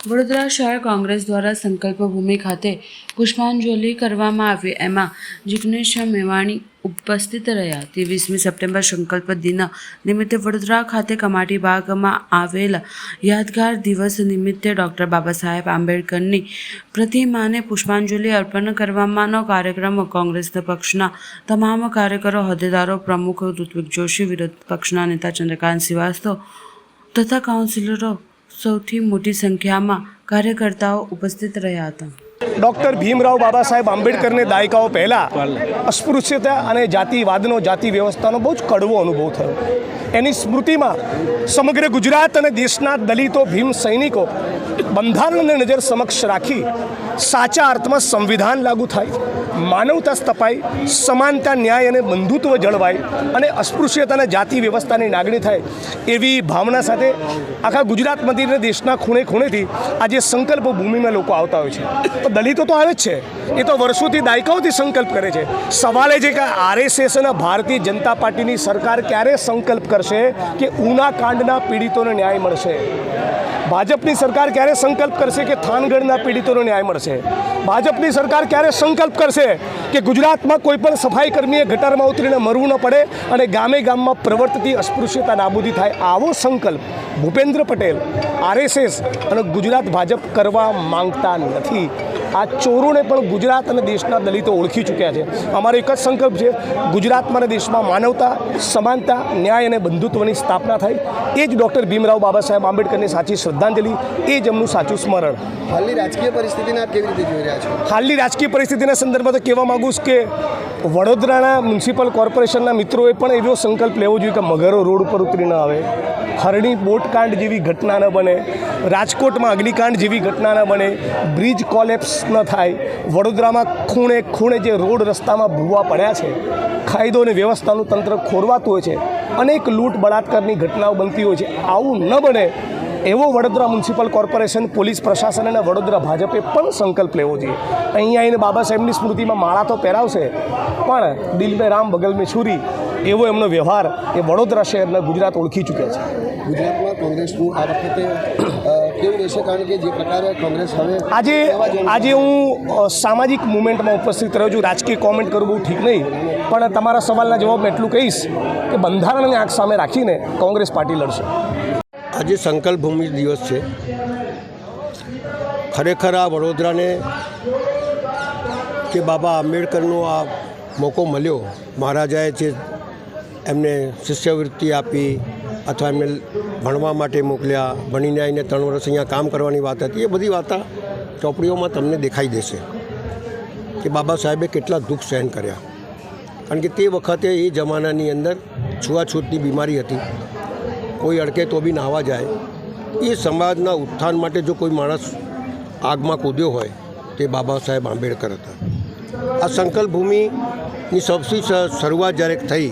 વડોદરા શહેર કોંગ્રેસ દ્વારા સંકલ્પ ભૂમિ ખાતે પુષ્પાંજલિ કરવામાં આવી. એમાં જિગ્નેશ મેવાણી ઉપસ્થિત રહ્યા. ત્રેવીસમી સપ્ટેમ્બર સંકલ્પ દિન નિમિત્તે વડોદરા ખાતે કમાટી બાગમાં આવેલા યાદગાર દિવસ નિમિત્તે ડૉક્ટર બાબા સાહેબ આંબેડકરની પ્રતિમાને પુષ્પાંજલિ અર્પણ કરવામાંનો કાર્યક્રમ કોંગ્રેસ પક્ષના તમામ કાર્યકરો, હોદ્દેદારો, પ્રમુખ, ઋત્વિક જોશી, વિરોધ પક્ષના નેતા ચંદ્રકાંત શ્રીવાસ્તવ તથા કાઉન્સિલરો સૌથી મોટી સંખ્યામાં કાર્યકર્તાઓ ઉપસ્થિત રહ્યા હતા. ડૉક્ટર ભીમરાવ બાબા સાહેબ આંબેડકરને દાયકાઓ પહેલાં અસ્પૃશ્યતા અને જાતિવાદનો, જાતિ વ્યવસ્થાનો બહુ જ કડવો અનુભવ થયો. એની સ્મૃતિમાં સમગ્ર ગુજરાત અને દેશના દલિતો, ભીમ સૈનિકો બંધારણને નજર સમક્ષ રાખી સાચા અર્થમાં સંવિધાન લાગુ થાય. માનવતા સ્થપાય, સમાનતા, ન્યાય અને બંધુત્વ જળવાય અને અસ્પૃશ્યતા અને જાતિ વ્યવસ્થાની લાગણી થાય એવી ભાવના સાથે આખા ગુજરાત મંદિરને દેશના ખૂણે ખૂણેથી આજે સંકલ્પ ભૂમિમાં લોકો આવતા હોય છે. તો દલિતો તો આવે જ છે. એ તો વર્ષોથી દાયકાઓથી સંકલ્પ કરે છે. સવાલ એ છે કે આરએસએસ અને ભારતીય જનતા પાર્ટીની સરકાર ક્યારે સંકલ્પ કરશે કે ઉના કાંડના પીડિતોને ન્યાય મળશે? ભાજપની સરકાર ક્યારે સંકલ્પ કરશે કે થાનગઢના પીડિતોનો ન્યાય મળશે? ભાજપની સરકાર ક્યારે સંકલ્પ કરશે કે ગુજરાતમાં કોઈ પણ સફાઈ ગટરમાં ઉતરીને મરવું ન પડે અને ગામે ગામમાં પ્રવર્તતી અસ્પૃશ્યતા નાબૂદી થાય આવો સંકલ્પ ભૂપેન્દ્ર પટેલ, આરએસએસ અને ગુજરાત ભાજપ કરવા માંગતા નથી? આ ચોરોને પણ ગુજરાત અને દેશના દલિતો ઓળખી ચૂક્યા છે. અમારો એક જ સંકલ્પ છે ગુજરાતમાં અને દેશમાં માનવતા સમાનતા ન્યાય અને બંધુત્વની સ્થાપના થાય. એ જ ડૉક્ટર ભીમરાવ બાબા સાહેબ આંબેડકરની સાચી શ્રદ્ધાંજલિ એ જ એમનું સાચું સ્મરણ. હાલની રાજકીય પરિસ્થિતિને આપ કેવી રીતે જોઈ રહ્યા છો? હાલની રાજકીય પરિસ્થિતિના સંદર્ભમાં તો કહેવા માગું છું કે વડોદરાના મ્યુનિસિપલ કોર્પોરેશનના મિત્રોએ પણ એવો સંકલ્પ લેવો જોઈએ કે મગરો રોડ ઉપર ઉતરી ન આવે. હરણી બોટકાંડ જેવી ઘટના ન બને. રાજકોટમાં અગ્નિકાંડ જેવી ઘટના ન બને, બ્રિજ કોલેપ્સ ન થાય, વડોદરામાં ખૂણે ખૂણે જે રોડ રસ્તામાં ભૂવા પડ્યા છે કાયદો અને વ્યવસ્થાનું તંત્ર ખોરવાતું હોય છે, અનેક લૂંટ બળાત્કારની ઘટનાઓ બનતી હોય છે. આવું ન બને એવો વડોદરા મ્યુનિસિપલ કોર્પોરેશન, પોલીસ પ્રશાસન અને વડોદરા ભાજપે પણ સંકલ્પ લેવો જોઈએ. અહીંયા આવીને બાબા સાહેબની સ્મૃતિમાં માળા તો પહેરાવશે, પણ દિલ મેં રામ બગલ મેં છુરી, એવો એમનો વ્યવહાર એ વડોદરા શહેરના ગુજરાત ઓળખી ચૂક્યા છે. ગુજરાતમાં કોંગ્રેસનું આ વખતે કેવું રહેશે? કારણ કે જે પ્રકારે કોંગ્રેસ હવે આજે આજે હું સામાજિક મુવમેન્ટમાં ઉપસ્થિત રહ્યો છું. રાજકીય કોમેન્ટ કરવું બહુ ઠીક નહીં. પણ તમારા સવાલના જવાબમાં એટલું કહીશ કે બંધારણને આંખ સામે રાખીને કોંગ્રેસ પાર્ટી લડશે. આજે સંકલ્પ ભૂમિ દિવસ છે. ખરેખર આ વડોદરાને કે બાબા આંબેડકરનો આ મોકો મળ્યો. મહારાજાએ જે એમને શિષ્યવૃત્તિ આપી અથવા એમને ભણવા માટે મોકલ્યા, ભણીને આવીને ત્રણ વર્ષ અહીંયા કામ કરવાની વાત હતી, એ બધી વાતા ચોપડીઓમાં તમને દેખાઈ દેશે કે બાબા સાહેબે કેટલા દુઃખ સહન કર્યા. કારણ કે તે વખતે એ જમાનાની અંદર છૂઆછૂતની બીમારી હતી. કોઈ અડકે તો બી નાહવા જાય. એ સમાજના ઉત્થાન માટે જો કોઈ માણસ આગમાં કૂદ્યો હોય, તે બાબા સાહેબ આંબેડકર હતા. આ સંકલ્પ ભૂમિની સૌથી શરૂઆત જ્યારે થઈ,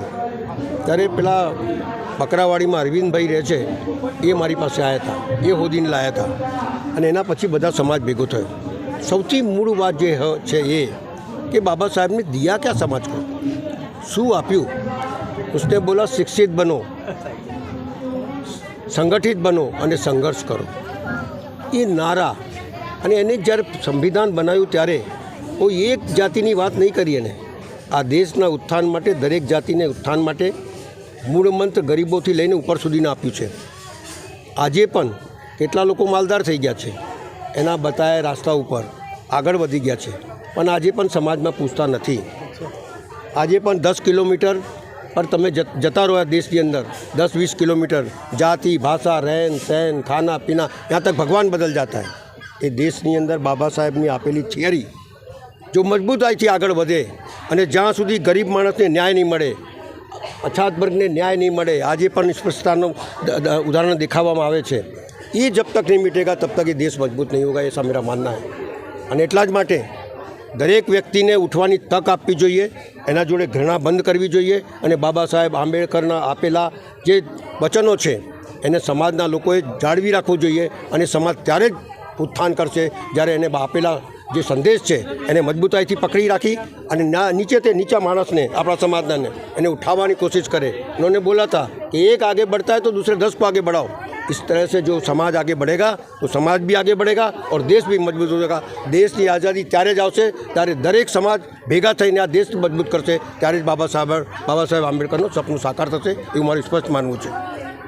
ત્યારે પેલા બકરાવાડીમાં અરવિંદભાઈ રહે છે, એ મારી પાસે આવ્યા હતા, એ હોદીને લાવ્યા હતા. અને એના પછી બધા સમાજ ભેગો થયો. સૌથી મૂળ વાત જે છે એ કે બાબા સાહેબને દિયા ક્યાં સમાજ કો શું આપ્યું? ઉસને બોલા, શિક્ષિત બનો, સંગઠિત બનો અને સંઘર્ષ કરો. એ નારા અને એને જ્યારે સંવિધાન બનાવ્યું ત્યારે કોઈ એક જાતિની વાત નહીં કરી એને. આ દેશના ઉત્થાન માટે, દરેક જાતિને ઉત્થાન માટે મૂળમંત્ર ગરીબોથી લઈને ઉપર સુધીને આપ્યું છે. આજે પણ કેટલા લોકો માલદાર થઈ ગયા છે, એના બતાયા રાસ્તા ઉપર આગળ વધી ગયા છે. પણ આજે પણ સમાજમાં પૂછતા નથી. આજે પણ દસ કિલોમીટર પર તમે જતા રહ્યા દેશની અંદર. દસ વીસ કિલોમીટર જાતિ, ભાષા, રહેન, સહેન, ખાના, પીના ત્યાં તક ભગવાન બદલ જતા હૈ. એ દેશની અંદર બાબા સાહેબની આપેલી થિયરી જો મજબૂતાઈથી આગળ વધે અને જ્યાં સુધી ગરીબ માણસને ન્યાય નહીં મળે અછાત વર્ગને ન્યાય નહીં મળે, આજે પણ દ- ઉદાહરણ દેખાવામાં આવે છે. એ જબ તક નહીં મિટેગા, તબ તક એ દેશ મજબૂત નહીં હોગા એસા મેરા માનના હે. અને એટલા જ માટે દરેક વ્યક્તિને ઉઠવાની તક આપવી જોઈએ, એના જોડે ઘૃણા બંધ કરવી જોઈએ અને બાબા સાહેબ આંબેડકરના આપેલા જે વચનો છે, એને સમાજના લોકોએ જાળવી રાખવું જોઈએ અને સમાજ ત્યારે જ ઉત્થાન કરશે જ્યારે એને આપેલા જે સંદેશ છે, એને મજબૂતાઈથી પકડી રાખી અને ના નીચે તે નીચા માણસને, આપણા સમાજનાને, એને ઉઠાવવાની કોશિશ કરે. उन्होंने બોલાતા કે એક एक आगे बढ़ता है तो दूसरे दस को आगे बढ़ाओ इस तरह से जो समाज आगे बढ़ेगा तो समाज भी आगे बढ़ेगा और देश મજબૂત હોગા દેશની આઝાદી ત્યારે જ આવશે ત્યારે દરેક સમાજ ભેગા થઈને આ દેશ મજબૂત કરશે. ત્યારે જ બાબા સાહેબ બાબા સાહેબ આંબેડકરનું સપનું સાકાર થશે એવું મારું સ્પષ્ટ માનવું છે.